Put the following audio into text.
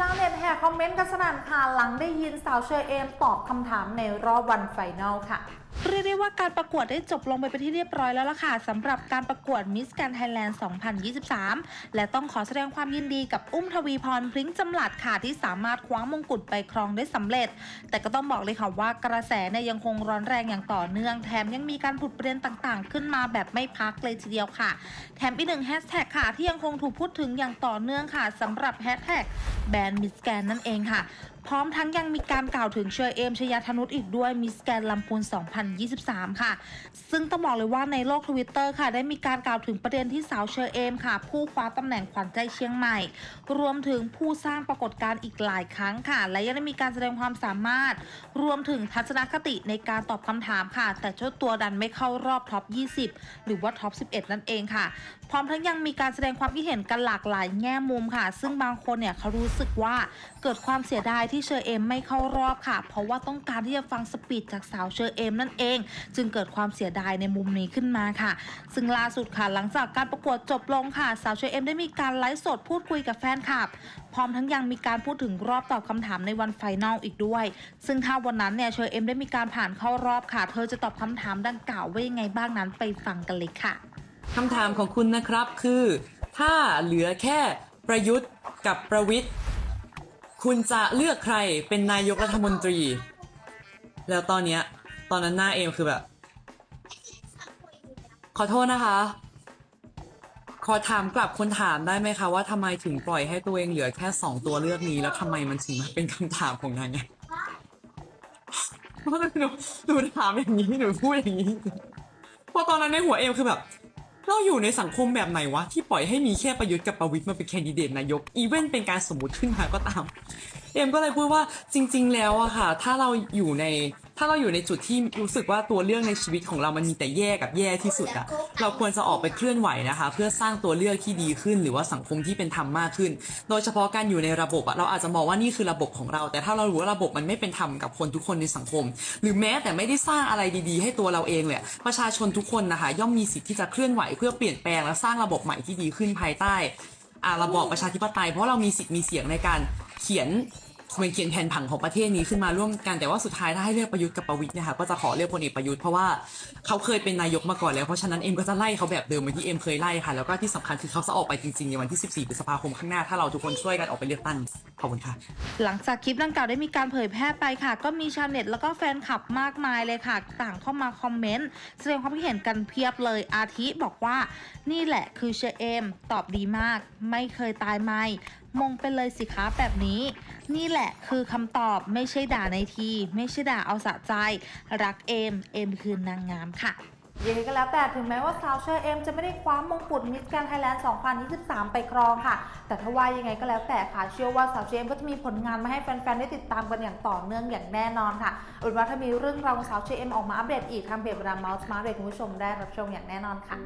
ชาวเน็ตแห่คอมเมนต์กันสนั่นค่ะหลังได้ยินสาวเชอเอมตอบคำถามในรอบวันไฟนอลค่ะ เรียกได้ว่าการประกวดได้จบลงไปเป็นที่เรียบร้อยแล้วล่ะค่ะสำหรับการประกวด Miss Grand Thailand 2023 และต้องขอแสดงความยินดีกับอุ้มทวีพรพริ้งจำหลัดค่ะที่สามารถคว้ามงกุฎไปครองได้สำเร็จ แต่ก็ต้องบอกเลยค่ะว่ากระแสเนี่ยยังคงร้อนแรงอย่างต่อเนื่องแถมยังมีการผุดประเด็นต่างๆ ขึ้นมาแบบไม่พักเลยทีเดียวค่ะ แถมอีกหนึ่งแฮชแท็กค่ะที่ยังคงถูกพูดถึงอย่างต่อเนื่องค่ะสำหรับแฮชแท็กแบรนด์มิสแกนนั่นเองค่ะ พร้อมทั้งยังมีการกล่าวถึงเชอเอมชยาธนุษย์อีกด้วยมิสแกนลำพูน2023 ค่ะ ซึ่งต้องบอกเลยว่าในโลกทวิตเตอร์ค่ะ ได้มีการกล่าวถึงประเด็นที่สาวเชอเอมค่ะ ผู้คว้าตำแหน่งขวัญใจเชียงใหม่ รวมถึงผู้สร้างปรากฏการณ์อีกหลายครั้งค่ะ และยังได้มีการแสดงความสามารถ รวมถึงทัศนคติในการตอบคำถามค่ะ แต่เจ้าตัวดันไม่เข้ารอบท็อป 20 หรือว่าท็อป 11 นั่นเองค่ะ พร้อมทั้งยังมีการแสดงความคิดเห็นกันหลากหลายแง่มุมค่ะ ซึ่งบางคนเนี่ยเขารู้สึกว่า เกิดความเสียดายที่เชอเอมไม่เข้ารอบค่ะ เพราะว่าต้องการที่จะฟังสปีดจากสาวเชอเอมนั่นเอง จึงเกิดความเสียดายในมุมนี้ขึ้นมาค่ะ ซึ่งล่าสุดค่ะหลังจากการประกวดจบลงค่ะ สาวเชอเอมได้มีการไลฟ์สดพูดคุยกับแฟนคลับ พร้อมทั้งยังมีการพูดถึงรอบตอบคำถามในวันไฟนอลอีกด้วย ซึ่งถ้าวันนั้นเนี่ยเชอเอมได้มีการผ่านเข้ารอบค่ะ เธอจะตอบคำถามดังกล่าวว่ายังไงบ้างนั้นไปฟังกันเลยค่ะคำถามของคุณนะครับคือ ถ้าเหลือแค่ประยุทธ์กับประวิทย์ คุณจะเลือกใครเป็นนายกรัฐมนตรี แล้วตอนเนี้ย ตอนนั้นหน้าเอมคือแบบ ขอโทษนะคะ ขอถามกลับคนถามได้ไหมคะ ว่าทำไมถึงปล่อยให้ตัวเองเหลือแค่สองตัวเลือกนี้ แล้วทำไมมันถึงมาเป็นคำถามของนางไงเพราะหนูหนูถามอย่างนี้หนูพูดอย่างนี้เพราะตอนนั้นในหัวเอมคือแบบ เราอยู่ในสังคมแบบไหนวะ ที่ปล่อยให้มีแค่ประยุทธ์กับประวิตยมาเป็นแคนดิเดตนายก อีเวนเป็นการสมมติขึ้นมาก็ตาม เอ็มก็เลยพูดว่าจริง ๆ แล้วอะค่ะ ถ้าเราอยู่ใน ถ้าเราอยู่ในจุดที่รู้สึกว่าตัวเรื่องในชีวิตของเรามันมีแต่แย่กับแย่ที่สุดอะเราควรจะออกไปเคลื่อนไหวนะคะ เพื่อสร้างตัวเลือกที่ดีขึ้น หรือว่าสังคมที่เป็นธรรมมากขึ้น โดยเฉพาะการอยู่ในระบบอะเราอาจจะมองว่านี่คือระบบของเรา แต่ถ้าเรารู้ว่าระบบมันไม่เป็นธรรมกับคนทุกคนในสังคม หรือแม้แต่ไม่ได้สร้างอะไรดีๆ ให้ตัวเราเองเลยประชาชนทุกคนนะคะ ย่อมมีสิทธิ์ที่จะเคลื่อนไหวเพื่อเปลี่ยนแปลงและสร้างระบบใหม่ที่ดีขึ้นภายใต้อ่าระบอบประชาธิปไตยเพราะเรามีสิทธิ์มีเสียงในการเขียน เป็นเขียนแผนผังของประเทศนี้ขึ้นมาร่วมกันแต่ว่าสุดท้ายถ้าให้เลือกประยุทธ์กับประวิตยเนี่ยค่ะก็จะขอเลือกพลเอกประยุทธ์เพราะว่าเขาเคยเป็นนายกมาก่อนแล้วเพราะฉะนั้นเอ็มก็จะไล่เขาแบบเดิมเหมือนที่เอ็มเคยไล่ค่ะแล้วก็ที่สำคัญคือเขาจะออกไปจริงๆในวันที่ 14พฤษภาคมข้างหน้าถ้าเราทุกคนช่วยกันออกไปเลือกตั้งขอบคุณค่ะ หลังจากคลิปดังกล่าวได้มีการเผยแพร่ไปค่ะ ก็มีชาวเน็ตแล้วก็แฟนคลับมากมายเลยค่ะ ต่างเข้ามาคอมเมนต์แสดงความคิดเห็นกันเพียบเลยอาทิบอกว่า นี่แหละคือเชอเอมตอบดีมาก ไม่เคยตายไม่ มงไปเลยสิคะแบบนี้ นี่แหละคือคำตอบไม่ใช่ด่าในที ไม่ใช่ด่าเอาสะใจ รักเอม เอมคือนางงามค่ะยังไงก็แล้วแต่ถึงแม้ว่าสาวเชอร์เอ็มจะไม่ได้คว้ามงกุฎมิสแกรนด์ไทยแลนด์ 2023 ไปครองค่ะ แต่ถ้าว่ายังไงก็แล้วแต่ค่ะ เชื่อว่าสาวเชอร์เอ็มก็จะมีผลงานมาให้แฟนๆ ได้ติดตามกันอย่างต่อเนื่องอย่างแน่นอนค่ะอาเป็นว่าถ้ามีเรื่องราวของสาวเชอร์เอ็มออกมาอัปเดตอีกทางเพจบรามาส์มาเดคุณผู้ชมได้รับชมอย่างแน่นอนค่ะ